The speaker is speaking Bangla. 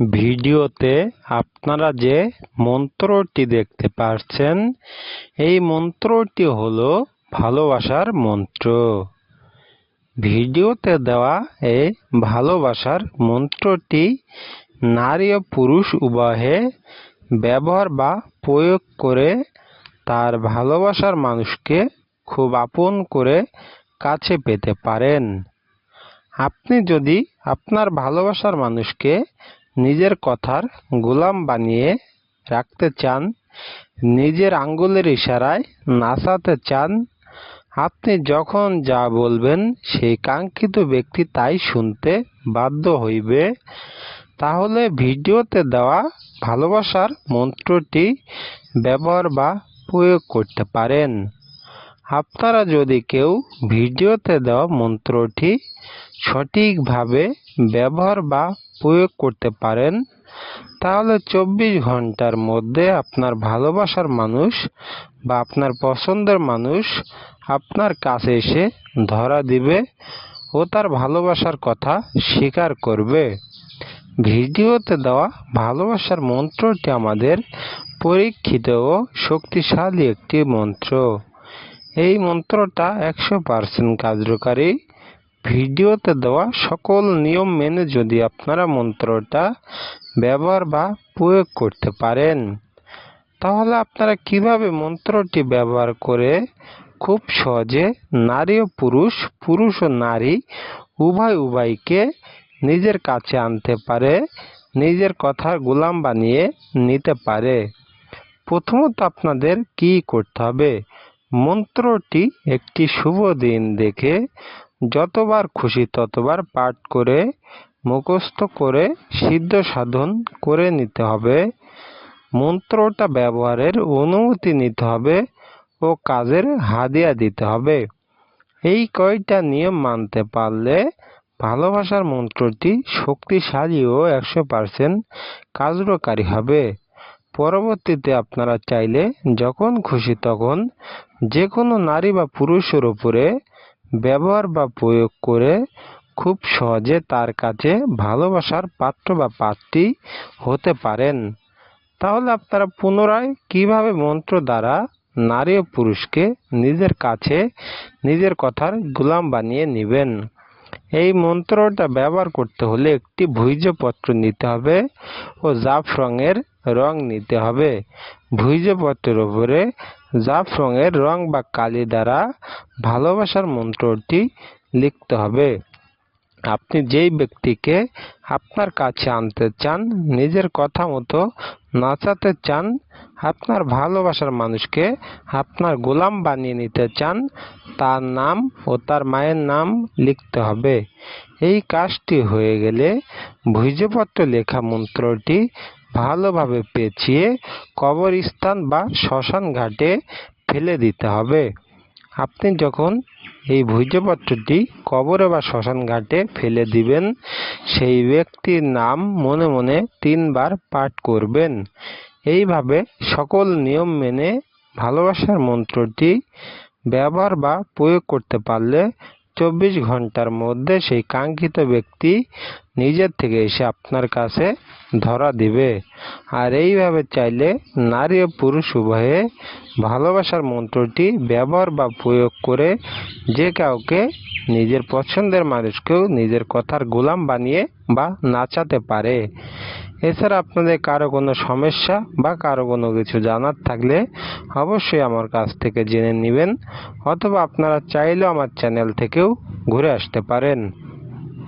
ভিডিওতে আপনারা যে মন্ত্রটি দেখতে পাচ্ছেন এই মন্ত্রটি হলো ভালোবাসার মন্ত্র। ভিডিওতে দেওয়া এই ভালোবাসার মন্ত্রটি নারী ও পুরুষ উভয়ে ব্যবহার বা প্রয়োগ করে তার ভালোবাসার মানুষকে খুব আপন করে কাছে পেতে পারেন। আপনি যদি আপনার ভালোবাসার মানুষকে নিজের কথার গোলাম বানিয়ে রাখতে চান, নিজের আঙ্গুলের ইশারায় নাচাতে চান। আপনি যখন যা বলবেন, সেই কাঙ্ক্ষিত ব্যক্তি তাই শুনতে বাধ্য হইবে। তাহলে ভিডিওতে দেওয়া ভালোবাসার মন্ত্রটি ব্যবহার বা প্রয়োগ করতে পারেন। আপনারা যদি কেউ ভিডিওতে দেওয়া মন্ত্রটি সঠিকভাবে ব্যবহার বা প্রয়োগ করতে পারেন, তাহলে চব্বিশ ঘণ্টার মধ্যে আপনার ভালোবাসার মানুষ বা আপনার পছন্দের মানুষ আপনার কাছে এসে ধরা দিবে ও তার ভালোবাসার কথা স্বীকার করবে। ভিডিওতে দেওয়া ভালোবাসার মন্ত্রটি আমাদের পরীক্ষিত ও শক্তিশালী একটি মন্ত্র। এই মন্ত্রটা একশো পার্সেন্ট কার্যকারী ভিডিওতে দেওয়া সকল নিয়ম মেনে যদি আপনারা মন্ত্রটা ব্যবহার বা প্রয়োগ করতে পারেন, তাহলে আপনারা কীভাবে মন্ত্রটি ব্যবহার করে খুব সহজে নারী ও পুরুষ পুরুষ ও নারী উভয় উভয়কে নিজের কাছে আনতে পারে, নিজের কথার গোলাম বানিয়ে নিতে পারে? প্রথমত আপনাদের কি করতে হবে? মন্ত্রটি একটি শুভ দিন দেখে যতবার খুশি ততবার পাঠ করে, মুখস্থ করে সিদ্ধ সাধন করে নিতে হবে। মন্ত্রটা ব্যবহারের অনুমতি নিতে হবে ও কাজের হাদিয়া দিতে হবে। এই কয়টা নিয়ম মানতে পারলে ভালোবাসার মন্ত্রটি শক্তিশালী ও একশো পার্সেন্ট কার্যকারী হবে। পরবর্তীতে আপনারা চাইলে যখন খুশি তখন যে কোনো নারী বা পুরুষের উপরে ব্যবহার বা প্রয়োগ করে খুব সহজে তার কাছে ভালোবাসার পাত্র বা পাত্রী হতে পারেন। তাহলে আপনারা পুনরায় কীভাবে মন্ত্র দ্বারা নারী ও পুরুষকে নিজের কাছে নিজের কথার গোলাম বানিয়ে নেবেন? এই মন্ত্রটা ব্যবহার করতে হলে একটি ভুইজপত্র নিতে হবে ও জাফ রঙের রং নিতে হবে। ভুইজপত্রের উপরে জাফ রঙের রং বা কালি দ্বারা ভালোবাসার মন্ত্রটি লিখতে হবে। আপনি যেই ব্যক্তিকে আপনার কাছে আনতে চান, নিজের কথা মতো নাচাতে চান, আপনার ভালোবাসার মানুষকে আপনার গোলাম বানিয়ে নিতে চান, তার নাম ও তার মায়ের নাম লিখতে হবে। এই কাজটি হয়ে গেলে ভুজপত্র লেখা মন্ত্রটি ভালোভাবে পেঁচিয়ে কবরস্থান বা শ্মশান ঘাটে ফেলে দিতে হবে। আপনি যখন এই ভূজপত্রটি কবরে বা শ্মশান ঘাটে ফেলে দিবেন, সেই ব্যক্তির নাম মনে মনে তিনবার পাঠ করবেন। এইভাবে সকল নিয়ম মেনে ভালোবাসার মন্ত্রটি ব্যবহার বা প্রয়োগ করতে পারলে চব্বিশ ঘণ্টার মধ্যে সেই কাঙ্ক্ষিত ব্যক্তি নিজের থেকে এসে আপনার কাছে ধরা দিবে। আর এইভাবে চাইলে নারী ও পুরুষ উভয়ে ভালোবাসার মন্ত্রটি ব্যবহার বা প্রয়োগ করে যে কাউকে নিজের পছন্দের মানুষকেও নিজের কথার গোলাম বানিয়ে বা নাচাতে পারে। এছাড়া আপনাদের কারও কোনো সমস্যা বা কারও কোনো কিছু জানার থাকলে অবশ্যই আমার কাছ থেকে জেনে নেবেন, অথবা আপনারা চাইলেও আমার চ্যানেল থেকেও ঘুরে আসতে পারেন।